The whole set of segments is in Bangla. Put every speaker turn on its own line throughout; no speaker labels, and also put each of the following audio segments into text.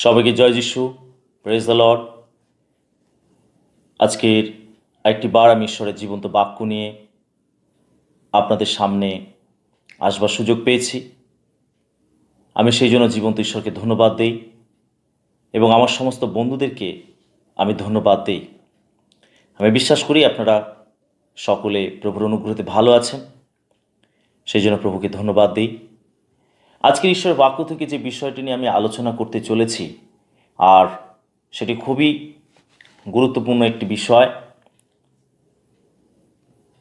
সবাইকে জয় যিশু প্রেজ দ্য লর্ড আজকের একটি বার আমি ঈশ্বরের জীবন্ত বাক্য নিয়ে আপনাদের সামনে আসবার সুযোগ পেয়েছি। আমি সেই জন্য জীবন্ত ঈশ্বরকে ধন্যবাদ দেই এবং আমার সমস্ত বন্ধুদেরকে আমি ধন্যবাদ দেই। আমি বিশ্বাস করি আপনারা সকলে প্রভুর অনুগ্রহতে ভালো আছেন। সেই জন্য প্রভুকে ধন্যবাদ দিই। আজকের ঈশ্বরের বাক্য থেকে যে বিষয়টি নিয়ে আমি আলোচনা করতে চলেছি, আর সেটি খুবই গুরুত্বপূর্ণ একটি বিষয়।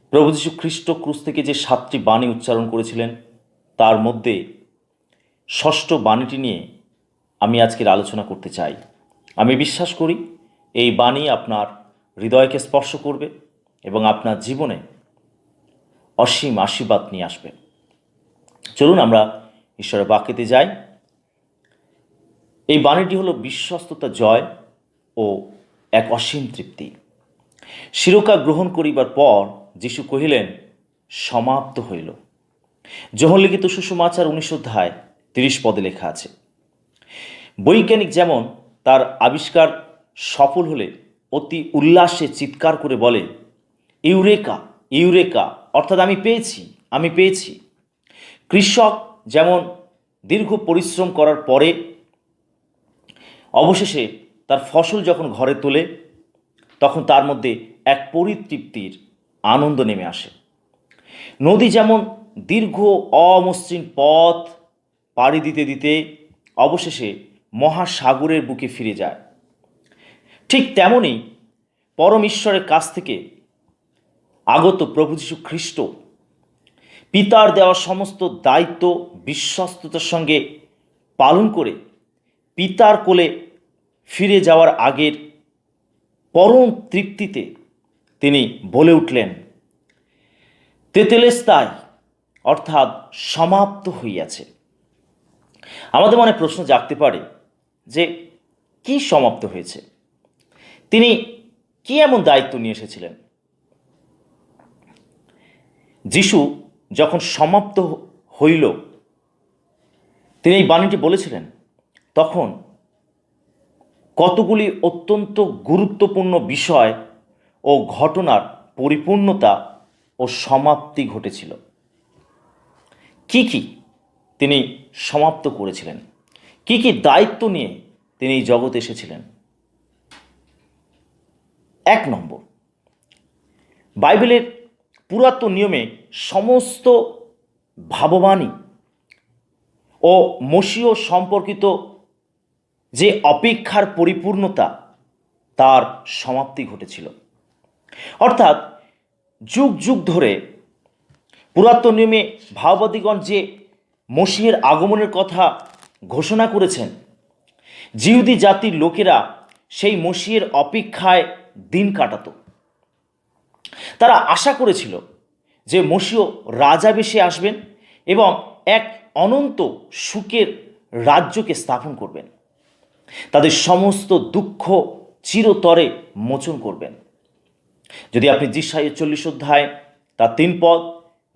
প্রভু যীশু খ্রিস্ট ক্রুশ থেকে যে সাতটি বাণী উচ্চারণ করেছিলেন, তার মধ্যে ষষ্ঠ বাণীটি নিয়ে আমি আজকের আলোচনা করতে চাই। আমি বিশ্বাস করি, এই বাণী আপনার হৃদয়কে স্পর্শ করবে এবং আপনার জীবনে অসীম আশীর্বাদ নিয়ে আসবে। চলুন আমরা ঈশ্বরের বাক্যতে যাই। এই বাণীটি হলো বিশ্বস্ততা, জয় ও এক অসীম তৃপ্তি। শিরোকা গ্রহণ করিবার পর যিশু কহিলেন, সমাপ্ত হইল। যখন লিখিত সুষমাচার উনিশ অধ্যায় তিরিশ পদে লেখা আছে, বৈজ্ঞানিক যেমন তার আবিষ্কার সফল হলে অতি উল্লাসে চিৎকার করে বলে, ইউরেকা ইউরেকা, অর্থাৎ আমি পেয়েছি আমি পেয়েছি। কৃষক যেমন দীর্ঘ পরিশ্রম করার পরে অবশেষে তার ফসল যখন ঘরে তোলে, তখন তার মধ্যে এক পরিতৃপ্তির আনন্দ নেমে আসে। নদী যেমন দীর্ঘ অমসৃণ পথ পাড়ি দিতে দিতে অবশেষে মহাসাগরের বুকে ফিরে যায়। ঠিক তেমনই পরম ঈশ্বরের কাছ থেকে আগত প্রভু যীশু খ্রিস্ট পিতার দেওয়া সমস্ত দায়িত্ব বিশ্বস্ততার সঙ্গে পালন করে পিতার কোলে ফিরে যাওয়ার আগের পরম তৃপ্তিতে তিনি বলে উঠলেন, তেতেলেস্তায় অর্থাৎ সমাপ্ত হইয়াছে। আমাদের মনে প্রশ্ন জাগতে পারে যে, কি সমাপ্ত হয়েছে? তিনি কি এমন দায়িত্ব নিয়ে এসেছিলেন? যিশু যখন সমাপ্ত হইল, তিনি এই বাণীটি বলেছিলেন, তখন কতগুলি অত্যন্ত গুরুত্বপূর্ণ বিষয় ও ঘটনার পরিপূর্ণতা ও সমাপ্তি ঘটেছিল। কি কি তিনি সমাপ্ত করেছিলেন? কি কি দায়িত্ব নিয়ে তিনি এই জগতে এসেছিলেন? এক নম্বর, বাইবেলের পুরাতন নিয়মে সমস্ত ভাববাণী ও মসীয় সম্পর্কিত যে অপেক্ষার পরিপূর্ণতা, তার সমাপ্তি ঘটেছিল। অর্থাৎ যুগ যুগ ধরে পুরাতন নিয়মে ভাওবাদীগণ যে মসিহের আগমনের কথা ঘোষণা করেছেন, জিহুদি জাতির লোকেরা সেই মসিহের অপেক্ষায় দিন কাটাতো। তারা আশা করেছিল যে মসিও রাজা বেশে আসবেন এবং এক অনন্ত সুখের রাজ্যকে স্থাপন করবেন। তাদের সমস্ত দুঃখ চিরতরে মোচন করবেন। যদি আপনি জিসায় চল্লিশ অধ্যায়, তার তিন পদ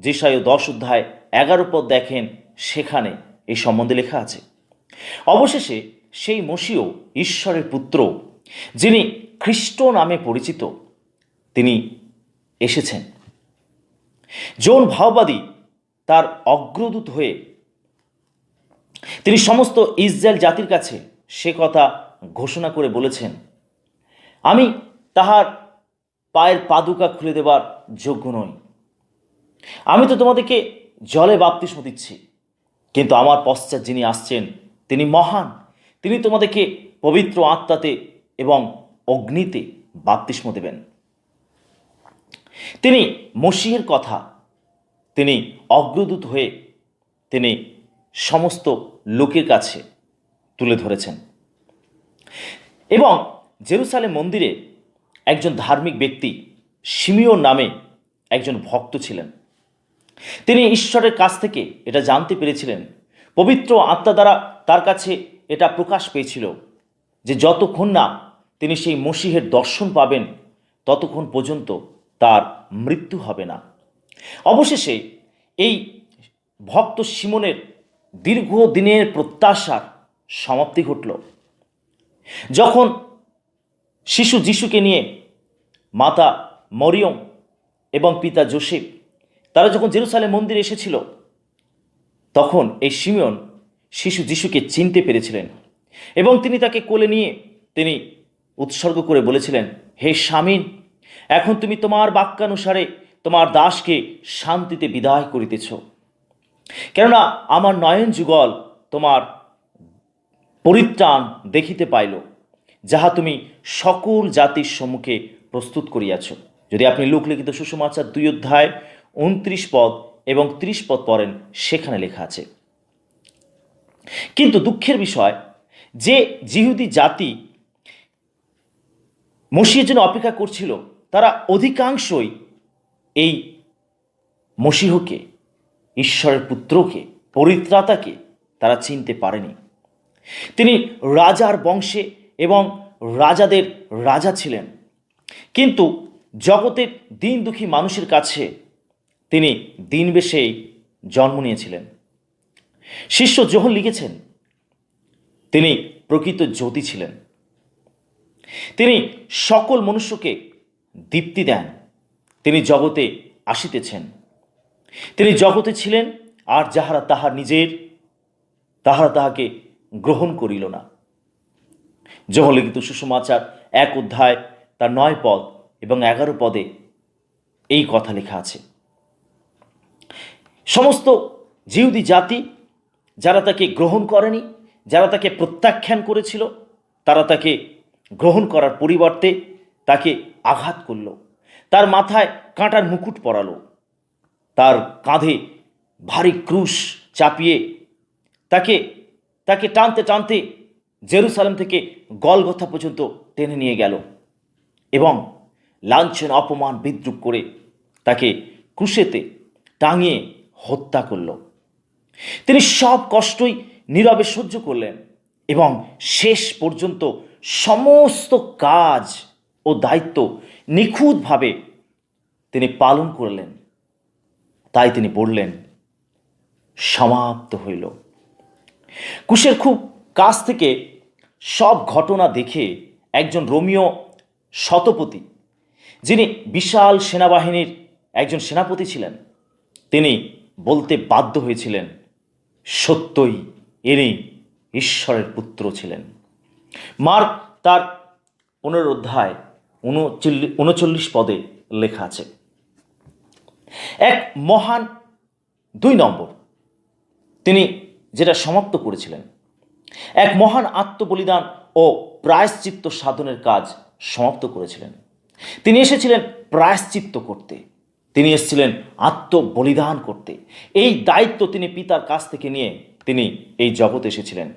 জিসায় দশ অধ্যায়, এগারো পদ দেখেন, সেখানে এই সম্বন্ধে লেখা আছে। অবশেষে সেই মসিও ঈশ্বরের পুত্র, যিনি খ্রিস্ট নামে পরিচিত, তিনি এসেছেন। জোন ভাওবাদী তার অগ্রদূত হয়ে তিনি সমস্ত ইসরায়েল জাতির কাছে সে কথা ঘোষণা করে বলেছেন, আমি তাহার পায়ের পাদুকা খুলে দেবার যোগ্য নই। আমি তো তোমাদেরকে জলে বাপ্তিস্ম দিচ্ছি, কিন্তু আমার পশ্চাৎ যিনি আসছেন, তিনি মহান। তিনি তোমাদেরকে পবিত্র আত্মাতে এবং অগ্নিতে বাপ্তিস্ম দেবেন। তিনি মসিহের কথা, তিনি অগ্রদূত হয়ে তিনি সমস্ত লোকের কাছে তুলে ধরেছেন। এবং জেরুসালেম মন্দিরে একজন ধার্মিক ব্যক্তি সিমিও নামে একজন ভক্ত ছিলেন। তিনি ঈশ্বরের কাছ থেকে এটা জানতে পেরেছিলেন। পবিত্র আত্মা দ্বারা তার কাছে এটা প্রকাশ পেয়েছিল যে যতক্ষণ না তিনি সেই মসিহের দর্শন পাবেন, ততক্ষণ পর্যন্ত তার মৃত্যু হবে না। অবশেষে এই ভক্ত সিমনের দীর্ঘদিনের প্রত্যাশার সমাপ্তি ঘটল। যখন শিশু যিশুকে নিয়ে মাতা মরিয়ম এবং পিতা জোসেফ, তারা যখন জেরুসালে মন্দিরে এসেছিল, তখন এই সিমিয়ন শিশু যিশুকে চিনতে পেরেছিলেন এবং তিনি তাকে কোলে নিয়ে তিনি উৎসর্গ করে বলেছিলেন, হে স্বামীন এখন তুমি তোমার বাক্যানুসারে তোমার দাসকে শান্তিতে বিদায় করিতেছ। কেননা আমার নয়ন যুগল তোমার পরিত্রাণ দেখিতে পাইল, যাহা তুমি সকল জাতির সম্মুখে প্রস্তুত করিয়াছ। যদি আপনি লোকলিখিত সুষমাচার দুই অধ্যায় উনত্রিশ পদ এবং ত্রিশ পদ পড়েন, সেখানে লেখা আছে, কিন্তু দুঃখের বিষয়, যে জিহুদি জাতি মসিহের জন্য অপেক্ষা করছিল তারা অধিকাংশই এই মসিহকে, ঈশ্বরের পুত্রকে, পরিত্রাতাকে তারা চিনতে পারেনি। তিনি রাজার বংশে এবং রাজাদের রাজা ছিলেন। কিন্তু জগতের দিন দুঃখী মানুষের কাছে তিনি দিন বেশেই জন্ম নিয়েছিলেন। শিষ্য যখন লিখেছেন, তিনি প্রকৃত জ্যোতি ছিলেন। তিনি সকল মনুষ্যকে দীপ্তি দেন। তিনি জগতে আসিতেছেন। তিনি জগতে ছিলেন আর যাহারা তাহার নিজের, তাহারা তাহাকে গ্রহণ করিল না। জহলিখিত সুষমাচার এক অধ্যায় তার নয় পদ এবং এগারো পদে এই কথা লেখা আছে। সমস্ত জিহুদি জাতি যারা তাকে গ্রহণ করেনি, যারা তাকে প্রত্যাখ্যান করেছিল, তারা তাকে গ্রহণ করার পরিবর্তে তাকে আঘাত করল। তার মাথায় কাঁটার মুকুট পরালো। তার কাঁধে ভারী ক্রুশ চাপিয়ে তাকে তাকে টানতে টানতে জেরুসালেম থেকে গলগথা পর্যন্ত টেনে নিয়ে গেল এবং লাঞ্ছন, অপমান, বিদ্রুপ করে তাকে ক্রুশেতে টাঙিয়ে হত্যা করল। তিনি সব কষ্টই নীরবে সহ্য করলেন এবং শেষ পর্যন্ত সমস্ত কাজ ও দায়িত্ব নিখুঁতভাবে তিনি পালন করলেন। তাই তিনি বললেন, সমাপ্ত হইল। কুশের খুব কাছ থেকে সব ঘটনা দেখে একজন রোমিও শতপতি যিনি বিশাল সেনাবাহিনীর একজন সেনাপতি ছিলেন, তিনি বলতে বাধ্য হয়েছিলেন, সত্যই ইনি ঈশ্বরের পুত্র ছিলেন। মার্ক তার পনেরো অধ্যায় উনচল্লিশ উনচল্লিশ পদে লেখা আছে। এক মহান দুই নম্বর। তিনি যেটা সমাপ্ত করেছিলেন। এক মহান আত্মবলিদান ও প্রায়শ্চিত্ত সাধনের কাজ সমাপ্ত করেছিলেন। তিনি এসেছিলেন প্রায়শ্চিত্ত করতে। তিনি এসেছিলেন আত্মবলিদান করতে। এই দায়িত্ব তিনি পিতার কাছ থেকে নিয়ে তিনি এই জগতে এসেছিলেন।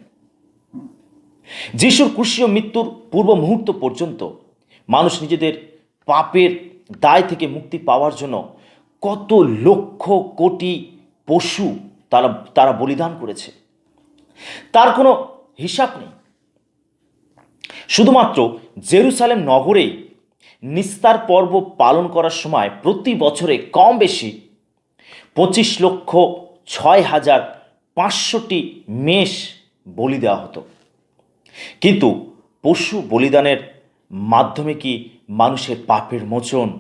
যিশুর ক্রুশীয় মৃত্যুর পূর্ব মুহূর্ত পর্যন্ত মানুষ নিজেদের পাপের দায় থেকে মুক্তি পাওয়ার জন্য কত লক্ষ কোটি পশু তারা তারা বলিদান করেছে। তার কোনো হিসাব নেই। শুধুমাত্র জেরুসালেম নগরেই নিস্তার পর্ব পালন করার সময় প্রতি বছরে কম বেশি পঁচিশ লক্ষ ছয় হাজার পাঁচশোটি মেষ বলি দেওয়া হতো। কিন্তু পশু বলিদানের মাধ্যমে কি মানুষের পাপের মোচন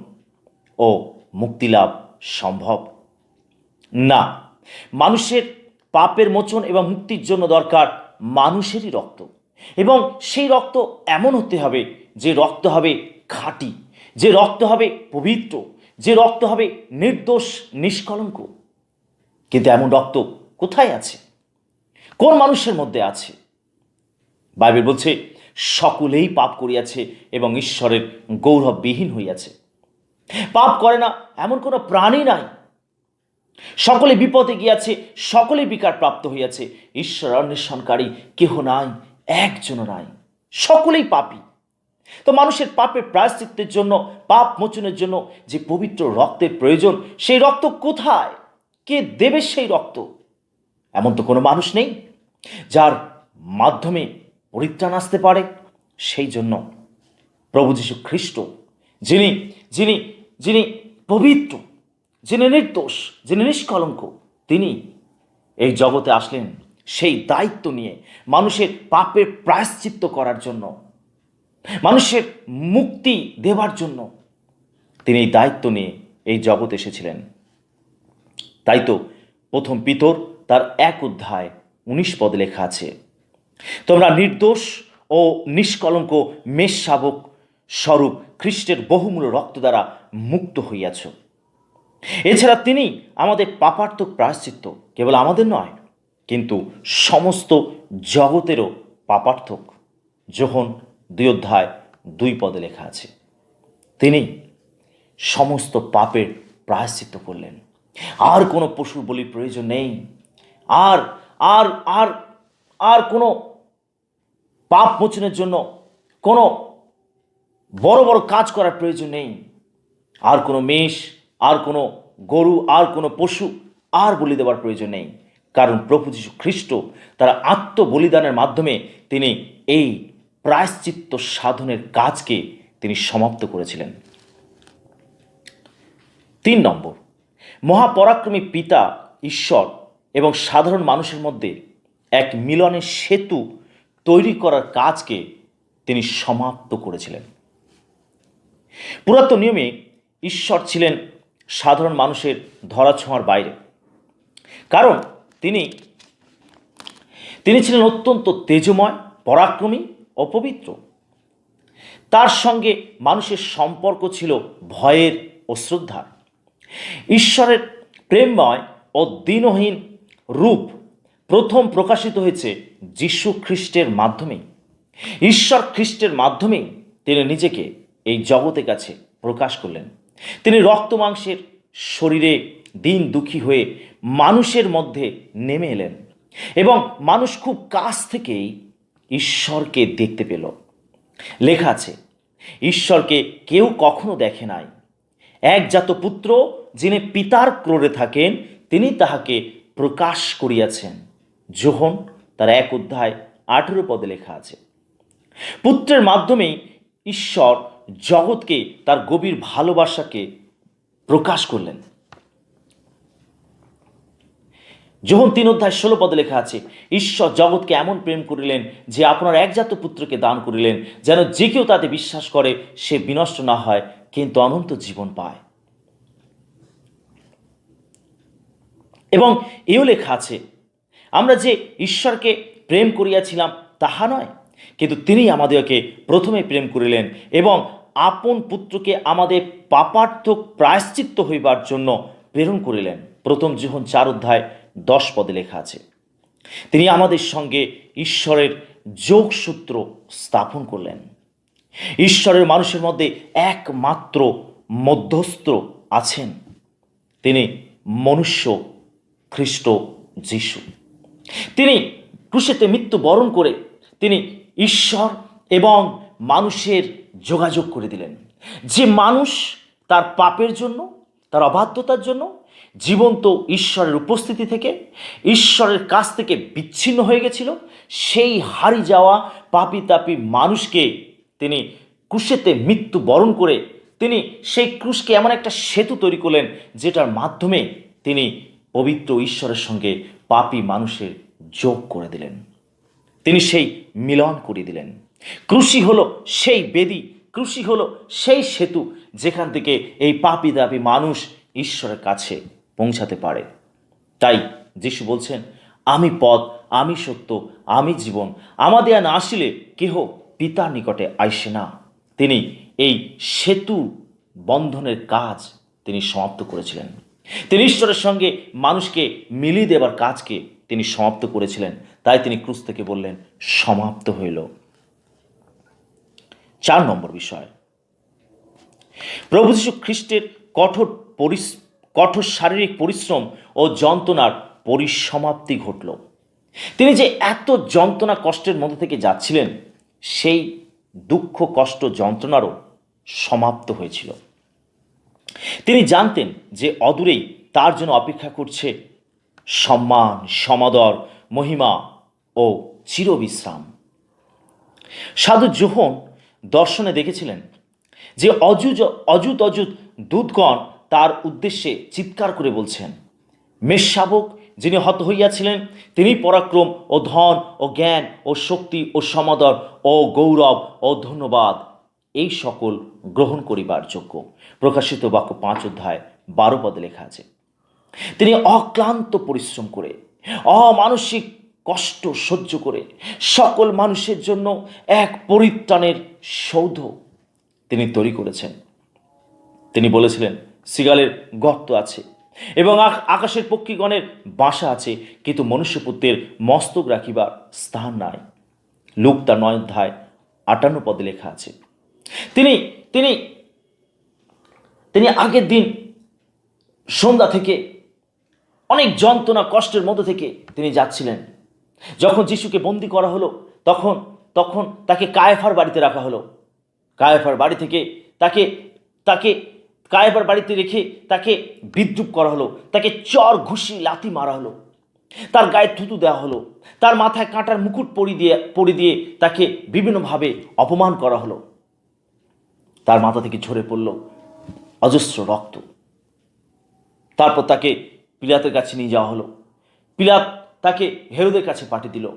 ও মুক্তিলাভ সম্ভব? না। মানুষের পাপের মোচন এবং মুক্তির জন্য দরকার মানুষেরই রক্ত। এবং সেই রক্ত এমন হতে হবে, যে রক্ত হবে খাঁটি, যে রক্ত হবে পবিত্র, যে রক্ত হবে নির্দোষ, নিষ্কলঙ্ক। কিন্তু এমন রক্ত কোথায় আছে? কোন মানুষের মধ্যে আছে? বাইবেল বলছে সকলেই পাপ করিয়াছে এবং ঈশ্বরের গৌরববিহীন হইয়াছে। পাপ করে না, এমন কোনো প্রাণী নাই। সকলে বিপদে গিয়াছে, সকলে বিকার প্রাপ্ত হইয়াছে। ঈশ্বর অন্বেষণকারী কেহ নাই, একজনও নাই। সকলেই পাপী। তো মানুষের পাপের প্রায়শ্চিত্তের জন্য, পাপ মোচনের জন্য যে পবিত্র রক্তের প্রয়োজন, সেই রক্ত কোথায়? কে দেবে সেই রক্ত? এমন তো কোনো মানুষ নেই, যার মাধ্যমে পরিত্রাণ আসতে পারে। সেই জন্য প্রভু যীশু খ্রিস্ট যিনি যিনি যিনি পবিত্র, যিনি নির্দোষ, যিনি নিষ্কলঙ্ক, তিনি এই জগতে আসলেন সেই দায়িত্ব নিয়ে মানুষের পাপের প্রায়শ্চিত্ত করার জন্য, মানুষের মুক্তি দেবার জন্য তিনি এই দায়িত্ব নিয়ে এই জগৎ এসেছিলেন। তাই তো প্রথম পিতর তার এক অধ্যায় উনিশ পদে লেখা আছে তোমরা নির্দোষ ও নিষ্কলঙ্ক মেষ শাবক স্বরূপ খ্রিস্টের বহুমূল্য রক্ত দ্বারা মুক্ত হইয়াছ। এছাড়া তিনি আমাদের পাপার্থক প্রায়শ্চিত্ত কেবল আমাদের নয়, কিন্তু সমস্ত জগতেরও পাপার্থক। যখন দুই অধ্যায় দুই পদে লেখা আছে, তিনি সমস্ত পাপের প্রায়শ্চিত্ত করলেন। আর কোনো পশুর বলির প্রয়োজন নেই। আর আর আর আর কোনো পাপ মোচনের জন্য কোনো বড় বড় কাজ করার প্রয়োজন নেই। আর কোনো মেষ, আর কোনো গরু, আর কোনো পশু, আর বলি দেওয়ার প্রয়োজন নেই। কারণ প্রভু যীশু খ্রিস্ট তার আত্মবলিদানের মাধ্যমে তিনি এই প্রায়শ্চিত্ত সাধনের কাজকে তিনি সমাপ্ত করেছিলেন। তিন নম্বর, মহাপরাক্রমী পিতা, ঈশ্বর এবং সাধারণ মানুষের মধ্যে এক মিলনের সেতু তৈরি করার কাজকে তিনি সমাপ্ত করেছিলেন। পুরাতন নিয়মে ঈশ্বর ছিলেন সাধারণ মানুষের ধরাছোঁয়ার বাইরে। কারণ তিনি তিনি ছিলেন অত্যন্ত তেজময়, পরাক্রমী ও পবিত্র তার সঙ্গে মানুষের সম্পর্ক ছিল ভয়ের ও শ্রদ্ধার। ঈশ্বরের প্রেমময় ও দিনহীন রূপ প্রথম প্রকাশিত হয়েছে যীশু খ্রিস্টের মাধ্যমেই, ঈশ্বর খ্রিস্টের মাধ্যমেই তিনি নিজেকে এই জগতের কাছে প্রকাশ করলেন। তিনি রক্ত মাংসের শরীরে দিন দুঃখী হয়ে মানুষের মধ্যে নেমে এলেন এবং মানুষ খুব কাছ থেকেই ঈশ্বরকে দেখতে পেল। লেখা আছে, ঈশ্বরকে কেউ কখনো দেখে নাই। একজাত পুত্র যিনি পিতার ক্রোড়ে থাকেন, তিনি তাহাকে প্রকাশ করিয়াছেন। যোহন তার এক অধ্যায় আঠেরো পদে লেখা আছে। পুত্রের মাধ্যমেই ঈশ্বর জগৎকে, তার গভীর ভালোবাসাকে প্রকাশ করলেন। যখন তিন অধ্যায় ষোলো পদে লেখা আছে, ঈশ্বর জগৎকে এমন প্রেম করিলেন যে আপনার একজাত পুত্রকে দান করিলেন, যেন যে কেউ তাতে বিশ্বাস করে, সে বিনষ্ট না হয়, কিন্তু অনন্ত জীবন পায়। এবং এও লেখা আছে আমরা যে ঈশ্বরকে প্রেম করিয়াছিলাম, তাহা নয়। কিন্তু তিনি আমাদেরকে প্রথমে প্রেম করিলেন এবং আপন পুত্রকে আমাদের পাপার্থক প্রায়শ্চিত্ত হইবার জন্য প্রেরণ করিলেন। প্রথম জীবন চার অধ্যায় দশ পদে লেখা আছে। তিনি আমাদের সঙ্গে ঈশ্বরের যোগসূত্র স্থাপন করলেন। ঈশ্বরের মানুষের মধ্যে একমাত্র মধ্যস্থ আছেন। তিনি মনুষ্য, খ্রিস্ট, যিশু। তিনি ক্রুশেতে মৃত্যু বরণ করে তিনি ঈশ্বর এবং মানুষের যোগাযোগ করে দিলেন। যে মানুষ তার পাপের জন্য, তার অবাধ্যতার জন্য জীবন্ত ঈশ্বরের উপস্থিতি থেকে, ঈশ্বরের কাছ থেকে বিচ্ছিন্ন হয়ে গেছিল, সেই হারি যাওয়া পাপি তাপি মানুষকে তিনি ক্রুশেতে মৃত্যু বরণ করে, তিনি সেই ক্রুশকে এমন একটা সেতু তৈরি করলেন, যেটার মাধ্যমে তিনি পবিত্র ঈশ্বরের সঙ্গে পাপি মানুষের যোগ করে দিলেন। তিনি সেই মিলন করিয়ে দিলেন। কৃষি হলো সেই বেদি, কৃষি হলো সেই সেতু যেখান থেকে এই পাপি দাপি মানুষ ঈশ্বরের কাছে পৌঁছাতে পারে। তাই যিশু বলছেন, আমি পথ, আমি সত্য, আমি জীবন আমাদের না আসিলে কেহ পিতার নিকটে আইসে না। তিনি এই সেতু বন্ধনের কাজ তিনি সমাপ্ত করেছিলেন। তিনি ঈশ্বরের সঙ্গে মানুষকে মিলিয়ে দেবার কাজকে তিনি সমাপ্ত করেছিলেন। তাই তিনি ক্রুশ থেকে বললেন, সমাপ্ত হইল। চার নম্বর বিষয়। প্রভু যীশু খ্রিস্টের কঠোর পরিস, কঠোর শারীরিক পরিশ্রম ও যন্ত্রণার পরিসমাপ্তি ঘটল। তিনি যে এত যন্ত্রণা কষ্টের মধ্যে থেকে যাচ্ছিলেন, সেই দুঃখ, কষ্ট, যন্ত্রণারও সমাপ্ত হয়েছিল। তিনি জানতেন যে অদূরেই তার জন্য অপেক্ষা করছে সম্মান, সমাদর, মহিমা ও চিরবিশ্রাম। সাধু জোহন দর্শনে দেখেছিলেন যে অযুজ, অযুত অযুত দূতগণ তার উদ্দেশ্যে চিৎকার করে বলছেন মেষশাবক যিনি হত হইয়াছিলেন, তিনি পরাক্রম ও ধন ও জ্ঞান ও শক্তি ও সমাদর ও গৌরব ও ধন্যবাদ এই সকল গ্রহণ করিবার যোগ্য। প্রকাশিত বাক্য পাঁচ অধ্যায় বারো পদে লেখা আছে। তিনি অক্লান্ত পরিশ্রম করে, অমানসিক কষ্ট সহ্য করে, সকল মানুষের জন্য এক পরিত্রাণের সৌধ তিনি তৈরি করেছেন। তিনি বলেছিলেন, সিগালের গর্ত আছে এবং আকাশের পক্ষীগণের বাসা আছে, কিন্তু মনুষ্যপুত্রের মস্তক রাখিবার স্থান নাই। লুক তার নয় অধ্যায় আটান্ন পদে লেখা আছে। তিনি তিনি তিনি আগের দিন সন্ধ্যা থেকে অনেক যন্ত্রণা, কষ্টের মধ্যে থেকে তিনি যাচ্ছিলেন। যখন যিশুকে বন্দি করা হলো, তখন তখন তাকে কায়েফার বাড়িতে রাখা হলো। কায়েফার বাড়ি থেকে তাকে তাকে কায়েফার বাড়িতে রেখে তাকে বিদ্রুপ করা হলো। তাকে চর ঘুষি, লাথি মারা হলো। তার গায়ে থুতু দেওয়া হলো। তার মাথায় কাঁটার মুকুট পরি দিয়ে পরি দিয়ে তাকে বিভিন্নভাবে অপমান করা হলো। তার মাথা থেকে ঝরে পড়ল অজস্র রক্ত। তারপর তাকে পিলাতের কাছে নিয়ে যাওয়া হলো। পিলাত তাকে হেরোদের কাছে পাঠিয়ে দিল।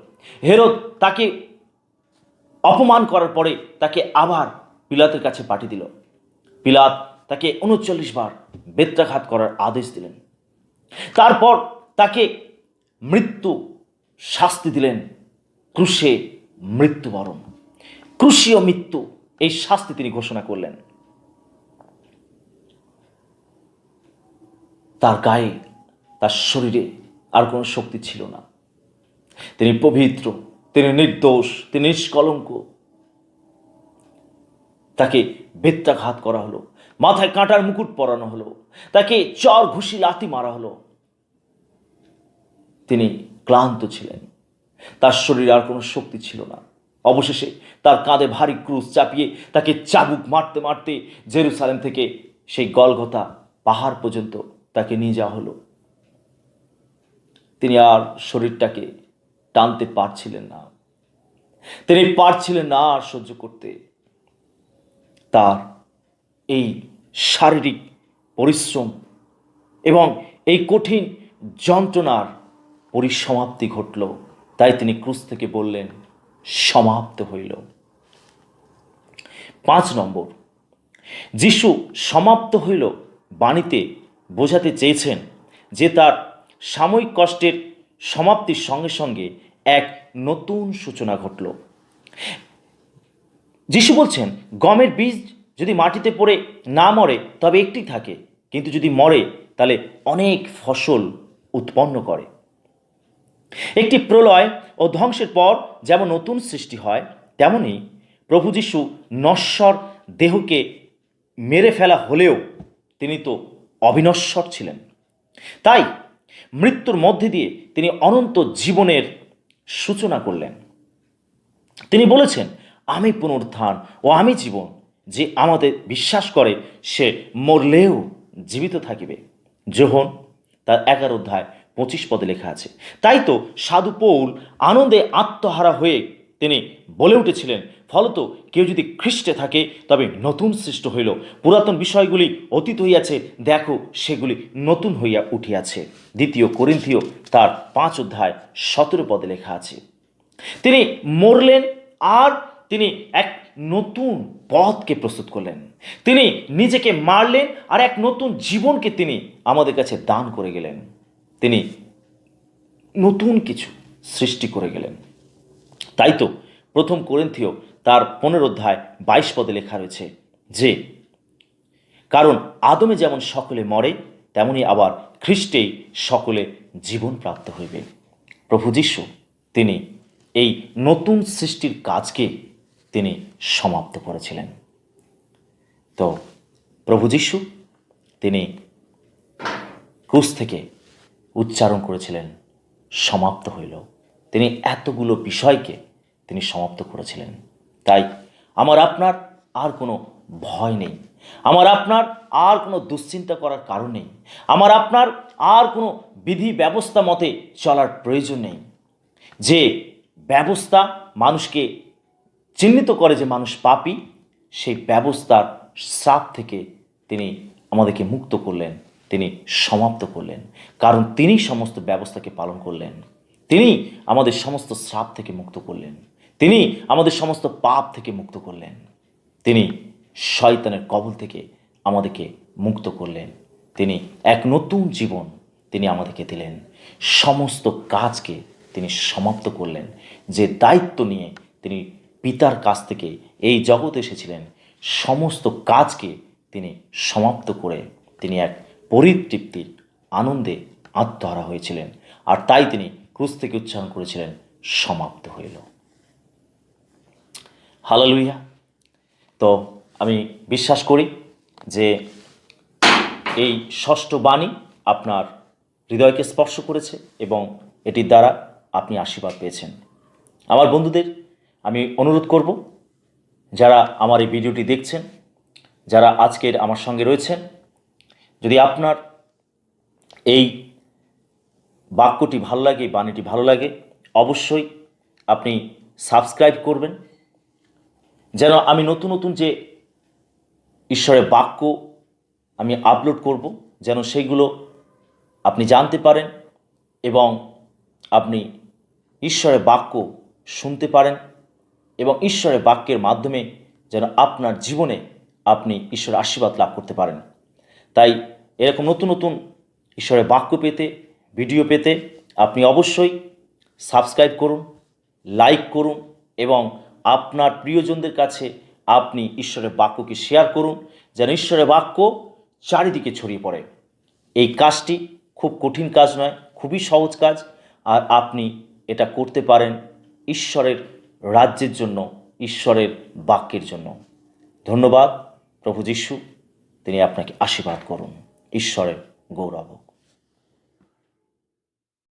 হেরোদ তাকে অপমান করার পরে তাকে আবার পিলাতের কাছে পাঠিয়ে দিল। পিলাত তাকে উনচল্লিশ বার বেত্রাঘাত করার আদেশ দিলেন। তারপর তাকে মৃত্যু শাস্তি দিলেন। ক্রুশে মৃত্যুবরণ। ক্রুশীয় মৃত্যু এই শাস্তি তিনি ঘোষণা করলেন। তার গায়ে, তার শরীরে আর কোনো শক্তি ছিল না। তিনি পবিত্র, তিনি নির্দোষ, তিনি নিষ্কলঙ্ক। তাকে বেত্রাঘাত করা হলো, মাথায় কাঁটার মুকুট পরানো হলো, তাকে চর ঘুষি লাতি মারা হলো। তিনি ক্লান্ত ছিলেন, তার শরীরে আর কোনো শক্তি ছিল না। অবশেষে তার কাঁধে ভারী ক্রুজ চাপিয়ে তাকে চাবুক মারতে মারতে জেরুসালেম থেকে সেই গলগতা পাহাড় পর্যন্ত তাকে নিয়ে যাওয়া হলো। তিনি আর শরীরটাকে টানতে পারছিলেন না। তিনি পারছিলেন না আর সহ্য করতে। তার এই শারীরিক পরিশ্রম এবং এই কঠিন যন্ত্রণার পরিসমাপ্তি ঘটল। তাই তিনি ক্রুশ থেকে বললেন সমাপ্ত হইল। পাঁচ নম্বর। যিশু সমাপ্ত হইল বাণীতে বোঝাতে চেয়েছেন যে তার সাময়িক কষ্টের সমাপ্তির সঙ্গে সঙ্গে এক নতুন সূচনা ঘটল। যিশু বলছেন, গমের বীজ যদি মাটিতে পড়ে না মরে, তবে একটি থাকে। কিন্তু যদি মরে, তাহলে অনেক ফসল উৎপন্ন করে। একটি প্রলয় ও ধ্বংসের পর যেমন নতুন সৃষ্টি হয়, তেমনি প্রভু যিশু নশ্বর দেহকে মেরে ফেলা হলেও তিনি তো অবিনশ্বর ছিলেন। তাই মৃত্যুর মধ্যে দিয়ে তিনি অনন্ত জীবনের সূচনা করলেন। তিনি বলেছেন, আমি পুনরুত্থান ও আমি জীবন, যে আমাদের বিশ্বাস করে সে মরলেও জীবিত থাকিবে। যোহন তার এগারো অধ্যায় পঁচিশ পদে লেখা আছে। তাই তো সাধু পৌল আনন্দে আত্মহারা হয়ে তিনি বলে উঠেছিলেন, ফলত কেউ যদি খ্রিস্টে থাকে, তবে নতুন সৃষ্ট হইল। পুরাতন বিষয়গুলি অতীত হইয়াছে, দেখো সেগুলি নতুন হইয়া উঠিয়াছে। দ্বিতীয় করিন্থীয় তার পাঁচ অধ্যায় সতেরো পদে লেখা আছে। তিনি মরলেন আর তিনি এক নতুন পথকে প্রস্তুত করলেন। তিনি নিজেকে মারলেন আর এক নতুন জীবনকে তিনি আমাদের কাছে দান করে গেলেন। তিনি নতুন কিছু সৃষ্টি করে গেলেন। তাই তো প্রথম করিন্থীয় তার পনেরো অধ্যায় বাইশ পদে লেখা রয়েছে যে, কারণ আদমে যেমন সকলে মরে, তেমনি আবার খ্রিস্টেই সকলে জীবন প্রাপ্ত হইবে। প্রভু যিশু, তিনি এই নতুন সৃষ্টির কাজকে তিনি সমাপ্ত করেছিলেন। তো প্রভু যিশু, তিনি ক্রুশ থেকে উচ্চারণ করেছিলেন, সমাপ্ত হইল। তিনি এতগুলো বিষয়কে তিনি সমাপ্ত করেছিলেন। তাই আমার আপনার আর কোনো ভয় নেই। আমার আপনার আর কোনো দুশ্চিন্তা করার কারণ নেই। আমার আপনার আর কোনো বিধি ব্যবস্থা মতে চলার প্রয়োজন নেই। যে ব্যবস্থা মানুষকে চিহ্নিত করে যে মানুষ পাপি, সেই ব্যবস্থার শ্রাপ থেকে তিনি আমাদেরকে মুক্ত করলেন। তিনি সমাপ্ত করলেন। কারণ তিনি সমস্ত ব্যবস্থাকে পালন করলেন। তিনি আমাদের সমস্ত শ্রাপ থেকে মুক্ত করলেন। তিনি আমাদের সমস্ত পাপ থেকে মুক্ত করলেন। তিনি শয়তানের কবল থেকে আমাদেরকে মুক্ত করলেন। তিনি এক নতুন জীবন তিনি আমাদেরকে দিলেন। সমস্ত কাজকে তিনি সমাপ্ত করলেন। যে দায়িত্ব নিয়ে তিনি পিতার কাছ থেকে এই জগতে এসেছিলেন, সমস্ত কাজকে তিনি সমাপ্ত করে তিনি এক পরিতৃপ্তির আনন্দে আত্মহারা হয়েছিলেন। আর তাই তিনি ক্রুশ থেকে উচ্চারণ করেছিলেন, সমাপ্ত হইল। হালালুইয়া তো আমি বিশ্বাস করি যে এই ষষ্ঠ বাণী আপনার হৃদয়কে স্পর্শ করেছে এবং এটির দ্বারা আপনি আশীর্বাদ পেয়েছেন। আমার বন্ধুদের আমি অনুরোধ করব, যারা আমার এই ভিডিওটি দেখছেন, যারা আজকের আমার সঙ্গে রয়েছেন যদি আপনার এই বাক্যটি ভালো লাগে, এই বাণীটি ভালো লাগে, অবশ্যই আপনি সাবস্ক্রাইব করবেন। যেন আমি নতুন নতুন যে ঈশ্বরের বাক্য আমি আপলোড করব, যেন সেইগুলো আপনি জানতে পারেন এবং আপনি ঈশ্বরের বাক্য শুনতে পারেন এবং ঈশ্বরের বাক্যের মাধ্যমে যেন আপনার জীবনে আপনি ঈশ্বরের আশীর্বাদ লাভ করতে পারেন। তাই এরকম নতুন নতুন ঈশ্বরের বাক্য পেতে, ভিডিও পেতে আপনি অবশ্যই সাবস্ক্রাইব করুন, লাইক করুন এবং আপনার প্রিয়জনদের কাছে আপনি ঈশ্বরের বাক্যকে শেয়ার করুন যেন ঈশ্বরের বাক্য চারিদিকে ছড়িয়ে পড়ে। এই কাজটি খুব কঠিন কাজ নয়, খুবই সহজ কাজ আর আপনি এটা করতে পারেন ঈশ্বরের রাজ্যের জন্য, ঈশ্বরের বাক্যের জন্য। ধন্যবাদ, প্রভু যিশু। তিনি আপনাকে আশীর্বাদ করুন। ঈশ্বরের গৌরব